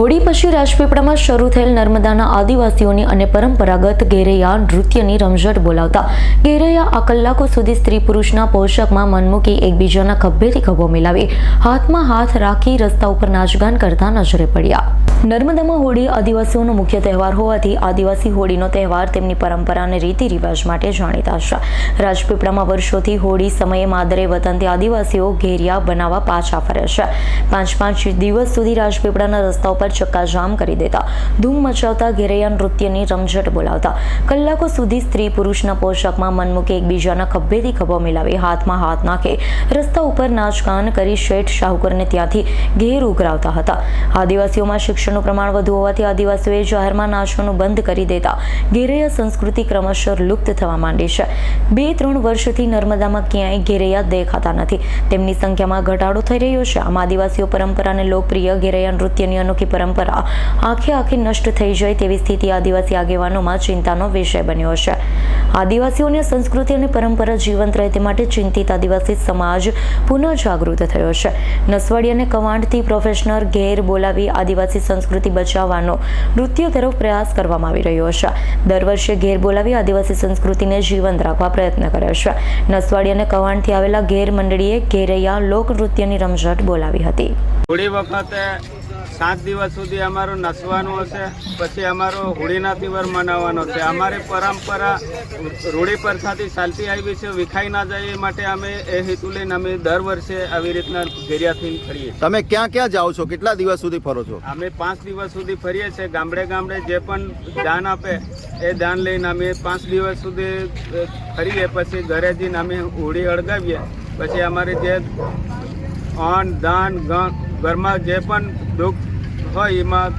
હોળી પછી રાજપીપળામાં શરૂ થયેલ નર્મદાના આદિવાસીઓની અને પરંપરાગત ગેરૈયા નૃત્યની રમઝટ બોલાવતા. ગેરૈયા આ કલાકો સુધી સ્ત્રી પુરુષના પોષકમાં મન એકબીજાના ખભેથી ખભો મિલાવી, હાથમાં હાથ રાખી રસ્તા ઉપર નાચગાન કરતા નજરે પડ્યા. નર્મદામાં હોળી આદિવાસીઓનો મુખ્ય તહેવાર હોવાથી આદિવાસી હોળીનો તહેવાર તેમની પરંપરા અને રીતિ રિવાજ માટે જાણીતા છે. રાજપીપળામાં વર્ષોથી હોળી સમયે માદરે વતનથી આદિવાસીઓ ઘેરિયા બનાવવા પાછા ફરે છે. પાંચ પાંચ દિવસ સુધી રાજપીપળાના રસ્તા ઉપર ચક્કાજામ કરી દેતા. ધૂમ મચાવતા ઘેરૈયા નૃત્યની રમઝટ બોલાવતા. કલાકો સુધી સ્ત્રી પુરુષના પોશાકમાં મન એકબીજાના ખભેથી ખભો મિલાવી હાથમાં હાથ નાખે. રસ્તા ઉપર નાચગાન કરી શેઠ શાહુકરને ત્યાંથી ઘેર ઉઘરાવતા હતા. આદિવાસીઓમાં શિક્ષણનું પ્રમાણ વધુ હોવાથી આદિવાસીઓએ જાહેરમાં નાચવાનું બંધ કરી દેતા. ઘેરૈયા સંસ્કૃતિ ક્રમશઃ લુપ્ત થવા માંડી છે. બે ત્રણ વર્ષથી નર્મદામાં ક્યાંય ઘેરૈયા દેખાતા નથી. તેમની સંખ્યામાં ઘટાડો થઈ રહ્યો છે. આમ આદિવાસીઓ પરંપરાને લોકપ્રિય ઘેરૈયા નૃત્યની અનોખી પરંપરા. આખે આખી નષ્ટ થઈ જાય તેવી સ્થિતિ આદિવાસી આગેવાનોમાં ચિંતાનો વિષય બન્યો છે. આદિવાસીઓની સંસ્કૃતિ અને પરંપરા જીવંત રહે તે માટે ચિંતિત આદિવાસી સમાજ પુનઃ જાગૃત થયો છે. નસવાડી અને કવાંટથી પ્રોફેશનલ ઘેર બોલાવી આદિવાસી સંસ્કૃતિ બચાવવાનો નૃત્ય તરફ પ્રયાસ કરવામાં આવી રહ્યો છે. દર વર્ષે ઘેર બોલાવી આદિવાસી સંસ્કૃતિને જીવંત રાખવા પ્રયત્ન કર્યો છે. નસવાડી અને કવાંટથી આવેલા ઘેર મંડળીએ ઘેરૈયા લોકનૃત્યની રમઝટ બોલાવી હતી. થોડી વખતે સાત દિવસ સુધી અમારું નસવાનું હશે પછી અમારો હોળીના તહેવાર મનાવવાનો છે. અમારી પરંપરા રૂઢી પ્રથાથી ચાલતી આવી છે. વિખાઈ ના જાય એ માટે અમે એ હેતુ લઈને અમે દર વર્ષે આવી રીતના ઘેરિયાથી ફરીએ તમે ક્યાં ક્યાં જાઓ છો? કેટલા દિવસ સુધી ફરો છો? અમે પાંચ દિવસ સુધી ફરીએ છીએ. ગામડે ગામડે જે પણ દાન આપે એ દાન લઈને અમે પાંચ દિવસ સુધી ફરીએ પછી ઘરે જઈને અમે હોળી અળગાવીએ. પછી અમારી જે અન્ન દાન ગ- ઘરમાં જે પણ દુઃખ હોય એમાં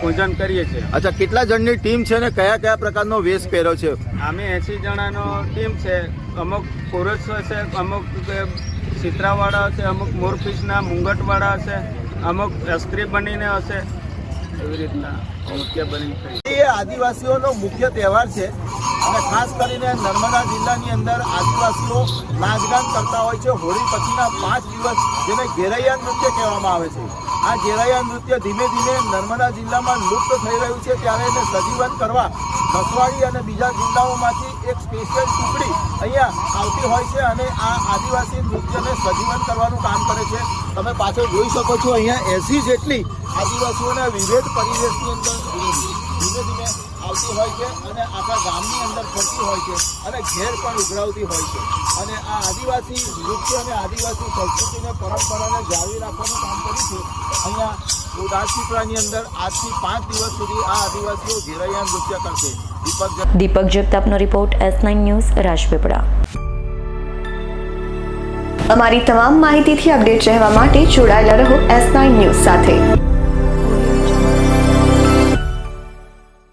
પૂજન કરીએ છીએ. અચ્છા કેટલા જણની ટીમ છે ને કયા કયા પ્રકારનો વેશ પહેર્યો છે? અમે એંસી જણાનો ટીમ છે. અમુક પુરુષો છે અમુક ચિત્રાવાળા હશે અમુક મોરપીસના મુંગટવાળા હશે અમુક અસ્ત્રી બનીને હશે. એવી રીતના મુખ્ય બની એ આદિવાસીઓનો મુખ્ય તહેવાર છે. અને ખાસ કરીને નર્મદા જિલ્લાની અંદર આદિવાસીઓ નાચગાન કરતા હોય છે. હોળી પછીના પાંચ દિવસ જેને ઘેરૈયા નૃત્ય કહેવામાં આવે છે. આ ઘેરૈયા નૃત્ય ધીમે ધીમે નર્મદા જિલ્લામાં લુપ્ત થઈ રહ્યું છે. ત્યારે એને સજીવન કરવા મસવાડી અને બીજા જિલ્લાઓમાંથી એક સ્પેશિયલ ટુકડી અહીંયા આવતી હોય છે અને આ આદિવાસી નૃત્યને સજીવન કરવાનું કામ કરે છે. તમે પાછળ જોઈ શકો છો, અહીંયા એસી જેટલી આદિવાસીઓના વિવિધ પરિવેશની અંદર હોય છે અને આખા ગામની અંદર ફરતી હોય છે અને ઘેર પણ ઉઘરાવતી હોય છે. અને આ આદિવાસી નૃત્ય અને આદિવાસી સંસ્કૃતિને પરંપરાને જાળવી રાખવાનું કામ કર્યું છે. અહીંયા રાજપીપળાની અંદર આજથી પાંચ દિવસ સુધી આ આદિવાસીઓ ઘેરૈયા નૃત્ય કરશે. Deepak Deepak જગતાપનો report S nine news Rajpipla. અમારી તમામ માહિતીથી અપડેટ રહેવા માટે જોડાયેલા રહો એસ નાઇન ન્યૂઝ સાથે.